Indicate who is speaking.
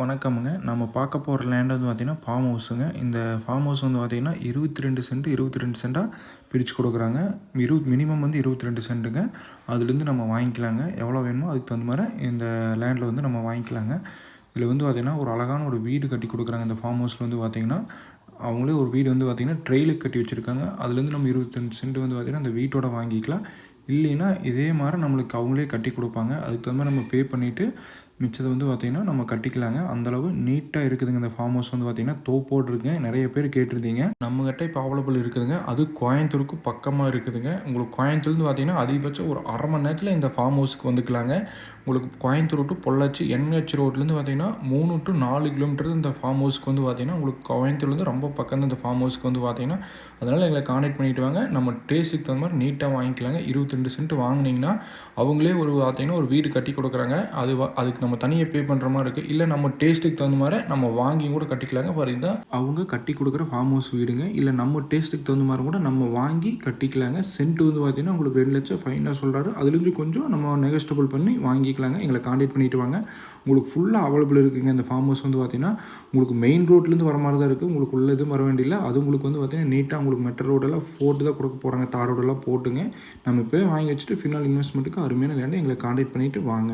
Speaker 1: வணக்கமுங்க. நம்ம பார்க்க போகிற லேண்ட் வந்து பார்த்திங்கன்னா ஃபார்ம் ஹவுஸுங்க இந்த ஃபார்ம் ஹவுஸ் வந்து பார்த்திங்கன்னா இருபத்தி ரெண்டு சென்ட் இருபத்தி ரெண்டு சென்ட்டாக பிரித்து கொடுக்குறாங்க. இரு மினிமம் வந்து இருபத்தி ரெண்டு சென்ட்டுங்க அதுலேருந்து நம்ம வாங்கிக்கலாங்க. எவ்வளோ வேணுமோ அதுக்கு தகுந்த மாதிரி இந்த லேண்டில் வந்து நம்ம வாங்கிக்கலாங்க. இதில் வந்து பார்த்திங்கன்னா ஒரு அழகான ஒரு வீடு கட்டி கொடுக்குறாங்க. இந்த ஃபார்ம் ஹவுஸில் வந்து பார்த்திங்கன்னா அவங்களே ஒரு வீடு வந்து பார்த்திங்கன்னா ட்ரெயிலுக்கு கட்டி வச்சுருக்காங்க. அதுலேருந்து நம்ம இருபத்தஞ்சு சென்ட் வந்து பார்த்திங்கன்னா அந்த வீட்டோட வாங்கிக்கலாம். இல்லைன்னா இதே மாதிரி நம்மளுக்கு அவங்களே கட்டி கொடுப்பாங்க. அதுக்கு தகுந்த மாதிரி நம்ம பே பண்ணிவிட்டு மிச்சத்தை வந்து பார்த்திங்கன்னா நம்ம கட்டிக்கலாங்க. அந்தளவு நீட்டாக இருக்குதுங்க. இந்த ஃபார்ம் ஹவுஸ் வந்து பார்த்திங்கன்னா தோப்போடு இருக்குங்க. நிறைய பேர் கேட்டிருந்தீங்க. நம்மகிட்ட இப்போ அவைலபிள் இருக்குதுங்க. அது கோயம்புத்தூருக்கு பக்கமாக இருக்குதுங்க. உங்களுக்கு கோயம்புத்தூர்லேருந்து பார்த்திங்கன்னா அதிகபட்சம் ஒரு அரை மணி நேரத்தில் இந்த ஃபார்ம் ஹவுஸ்க்கு வந்துக்கலாங்க. உங்களுக்கு கோயம்புத்தூர் டு பொள்ளாச்சி என்ஹெச் ரோட்லேருந்து பார்த்திங்கன்னா மூணு டு நாலு கிலோமீட்டர் இந்த ஃபார்ம் ஹவுஸ்க்கு வந்து பார்த்திங்கன்னா உங்களுக்கு கோயம்புத்தூர்லேருந்து ரொம்ப பக்கம் இந்த ஃபார்ம் ஹவுஸ்க்கு வந்து பார்த்திங்கன்னா அதனால் எங்களை காண்டாக்ட் பண்ணிவிட்டு வாங்க. நம்ம டேஸ்ட்டுக்கு தகுந்த மாதிரி நீட்டாக வாங்கிக்கலாங்க. இருபத்தி ரெண்டு சென்ட் வாங்கினீங்கன்னா அவங்களே ஒரு பார்த்திங்கன்னா ஒரு வீடு கட்டி கொடுக்குறாங்க. அது அதுக்கு நம்ம நம்ம தனியாக பே பண்ணுற மாதிரி இருக்குது இல்லை நம்ம டேஸ்ட்டுக்கு தகுந்த மாதிரி நம்ம வாங்கி கூட கட்டிக்கலாங்க. ஃபார் இதான் அவங்க கட்டி கொடுக்குற ஃபார்ம் ஹவுஸ் வீடுங்க. இல்லை நம்ம டேஸ்ட்டுக்கு தகுந்த மாதிரி கூட நம்ம வாங்கி கட்டிக்கலாங்க. சென்ட் வந்து பார்த்தீங்கன்னா உங்களுக்கு ரெண்டு லட்சம் ஃபைனாக சொல்கிறாரு அதுலேருந்து கொஞ்சம் நம்ம நெகஸ்டபிள் பண்ணி வாங்கிக்கலாங்க. எங்களை காண்டாக்ட் பண்ணிட்டு வாங்க. உங்களுக்கு ஃபுல்லாக அவைலபிள் இருக்குங்க. இந்த ஃபார்ம் ஹவுஸ் வந்து பார்த்திங்கன்னா உங்களுக்கு மெயின் ரோட்லேருந்து வர மாதிரி தான் இருக்குது உங்களுக்கு உள்ள எதுவும் வர வேண்டியில்லை அது உங்களுக்கு வந்து பார்த்திங்கன்னா நீட்டாக உங்களுக்கு மெட்ரோ ரோடெல்லாம் போட்டு தான் கொடுக்க போகிறாங்க தார் ரோடெல்லாம் போட்டுங்க. நம்ம இப்போ வாங்கி வச்சுட்டு ஃபினால் இன்வெஸ்ட்மெண்ட்டுக்கு அருமையான லேண்டு எங்களை காண்டாக்ட் பண்ணிவிட்டு வாங்க.